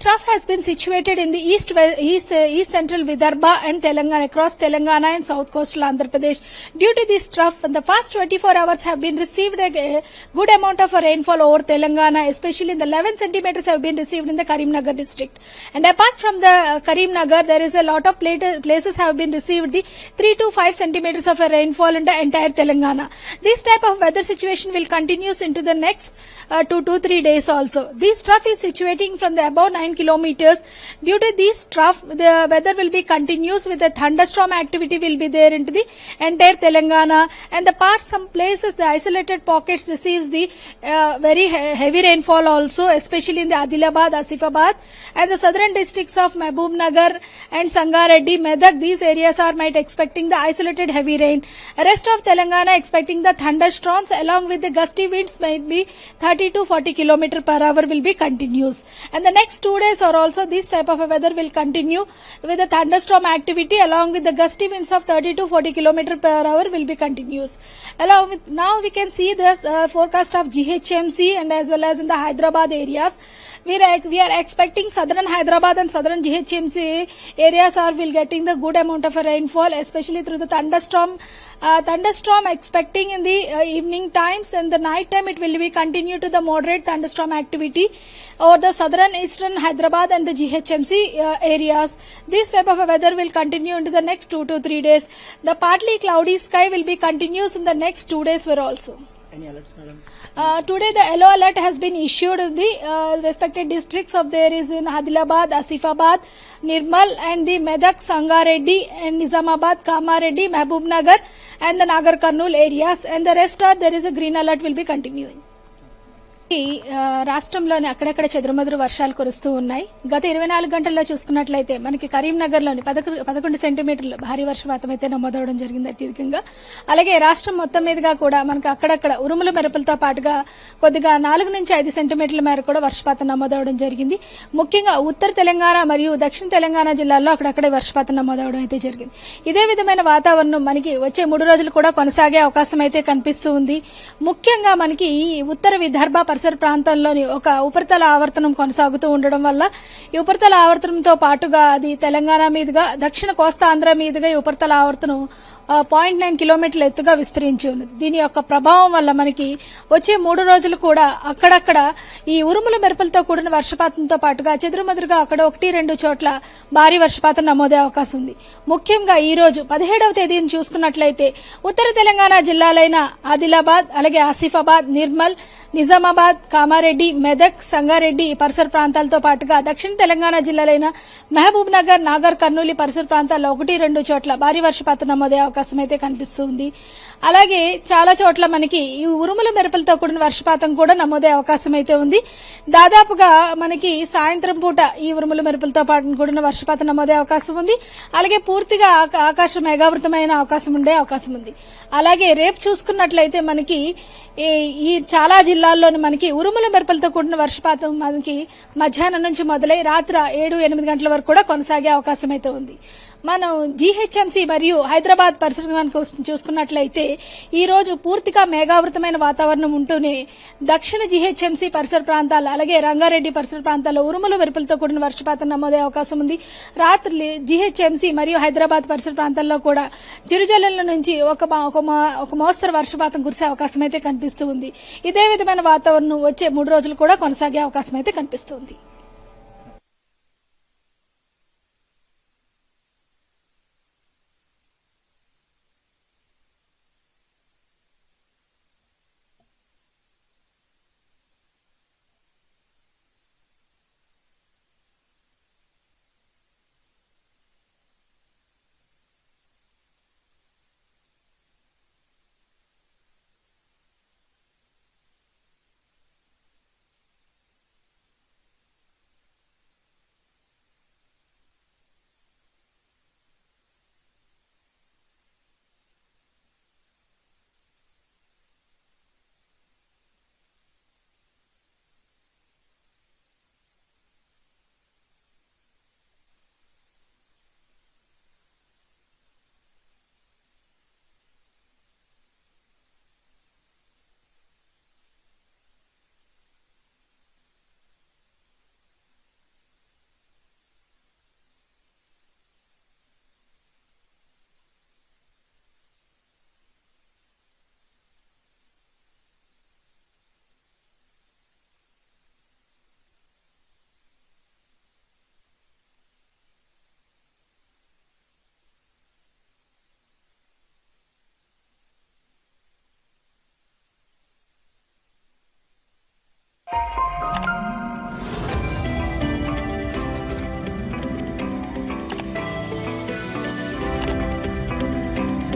trough has been situated in the east, east, uh, east central Vidarbha and Telangana, across Telangana and south coastal Andhra Pradesh. Due to this trough, the past 24 hours have been received a, good amount of rainfall over Telangana, especially in the 11 centimeters have been received in the Karimnagar district. And apart from the uh, Karimnagar, there is a lot of pla- places have been received the 3 to 5 centimeters of a rainfall in the entire Telangana. This type of weather situation will continues into the next uh, two to three days also. This trough is situating from the above 9 kilometers. Due to this trough, the weather will be continuous with the thunderstorm activity will be there into the entire Telangana and the part some places, the isolated pockets receives the uh, very he- heavy rainfall also, especially in the Adilabad, Asifabad and the southern districts of Mahbub Nagar and Sangareddy, Medak. These areas are might expecting the isolated heavy rain. Rest of Telangana expecting the thunderstorms along with the gusty winds might be 30 to 40 kilometer per hour will be continuous. And the next two days are also this type of a weather will continue with the thunderstorm activity along with the gusty winds of 30 to 40 kilometer per hour will be continuous. Along with now we can see the uh, forecast of GHMC and as well as in the Hyderabad areas. We are, expecting southern Hyderabad and southern GHMC areas are will getting the good amount of rainfall, especially through the thunderstorm. Uh, thunderstorm expecting in the uh, evening times and the night time it will be continue to the moderate thunderstorm activity over the southern eastern Hyderabad and the GHMC uh, areas. This type of weather will continue into the next two to three days. The partly cloudy sky will be continuous in the next two days were also. Any alerts, madam? Uh, today the yellow alert has been issued in the uh, respected districts of there is in Adilabad, Asifabad, Nirmal and the Medak, Sangareddy and Nizamabad, Kamareddy, Mahbub Nagar and the Nagar areas and the rest are there is a green alert will be continuing. రాష్ట్రంలోని అక్కడక్కడ చెదురుమదురు వర్షాలు కురుస్తూ ఉన్నాయి. గత ఇరవై నాలుగు గంటల్లో చూసుకున్నట్లయితే మనకి కరీంనగర్లోని పదకొండు సెంటీమీటర్లు భారీ వర్షపాతం అయితే నమోదవడం జరిగింది అత్యధికంగా. అలాగే రాష్ట్రం మొత్తం మీదుగా కూడా మనకి అక్కడక్కడ ఉరుముల మెరుపులతో పాటుగా కొద్దిగా నాలుగు నుంచి ఐదు సెంటీమీటర్ల మేర కూడా వర్షపాతం నమోదవడం జరిగింది. ముఖ్యంగా ఉత్తర తెలంగాణ మరియు దక్షిణ తెలంగాణ జిల్లాల్లో అక్కడక్కడ వర్షపాతం నమోదవడం అయితే జరిగింది. ఇదే విధమైన వాతావరణం మనకి వచ్చే మూడు రోజులు కూడా కొనసాగే అవకాశం అయితే కనిపిస్తూ ఉంది. ముఖ్యంగా మనకి ఈ ఉత్తర విదర్భ పరిసర ప్రాంతంలోని ఒక ఉపరితల ఆవర్తనం కొనసాగుతూ ఉండడం వల్ల ఈ ఉపరితల ఆవర్తనంతో పాటుగా అది తెలంగాణ మీదుగా దక్షిణ కోస్తా ఆంధ్ర మీదుగా ఈ ఉపరితల ఆవర్తనం పాయింట్ నైన్ కిలోమీటర్ల ఎత్తుగా విస్తరించి ఉన్నది. దీని యొక్క ప్రభావం వల్ల మనకి వచ్చే మూడు రోజులు కూడా అక్కడక్కడ ఈ ఉరుముల మెరుపులతో కూడిన వర్షపాతంతో పాటుగా చెదురుమదురుగా అక్కడ ఒకటి రెండు చోట్ల భారీ వర్షపాతం నమోదే అవకాశం ఉంది. ముఖ్యంగా ఈ రోజు పదిహేడవ తేదీని చూసుకున్నట్లయితే ఉత్తర తెలంగాణ జిల్లాలైన ఆదిలాబాద్ అలాగే ఆసిఫాబాద్ నిర్మల్ నిజామాబాద్ కామారెడ్డి మెదక్ సంగారెడ్డి పరిసర ప్రాంతాలతో పాటుగా దక్షిణ తెలంగాణ జిల్లాలైన మహబూబ్ నగర్ నాగర్ కర్నూలు పరిసర ప్రాంతాల్లో ఒకటి రెండు చోట్ల భారీ వర్షపాతం నమోదే అవకాశం అవకాశం అయితే కనిపిస్తుంది. అలాగే చాలా చోట్ల మనకి ఈ ఉరుముల మెరుపులతో కూడిన వర్షపాతం కూడా నమోదే అవకాశం అయితే ఉంది. దాదాపుగా మనకి సాయంత్రం పూట ఈ ఉరుముల మెరుపులతో పాటు కూడిన వర్షపాతం నమోదే అవకాశం ఉంది. అలాగే పూర్తిగా ఆకాశం మేఘావృతమైన అవకాశం ఉండే అవకాశం ఉంది. అలాగే రేపు చూసుకున్నట్లయితే మనకి ఈ- ఈ చాలా జిల్లాల్లోని మనకి ఉరుముల మెరుపులతో కూడిన వర్షపాతం మనకి మధ్యాహ్నం నుంచి మొదలై రాత్రి ఏడు ఎనిమిది గంటల వరకు కూడా కొనసాగే అవకాశం అయితే ఉంది. మనం జీహెచ్ఎంసీ మరియు హైదరాబాద్ పరిసరానికి చూసుకున్నట్లయితే ఈ రోజు పూర్తిగా మేఘావృతమైన వాతావరణం ఉంటూనే దక్షిణ జీహెచ్ఎంసీ పరిసర ప్రాంతాలు అలాగే రంగారెడ్డి పరిసర ప్రాంతాల్లో ఉరుముల మెరుపులతో కూడిన వర్షపాతం నమోదే అవకాశం ఉంది. రాత్రి జీహెచ్ఎంసీ మరియు హైదరాబాద్ పరిసర ప్రాంతాల్లో కూడా చిరుజల్లుల నుంచి ఒక ఒక మా- ఒక మోస్తరు వర్షపాతం కురిసే అవకాశం అయితే కనిపిస్తుంది ఇదే విధమైన వాతావరణం వచ్చే మూడు రోజులు కూడా కొనసాగే అవకాశం అయితే కనిపిస్తుంది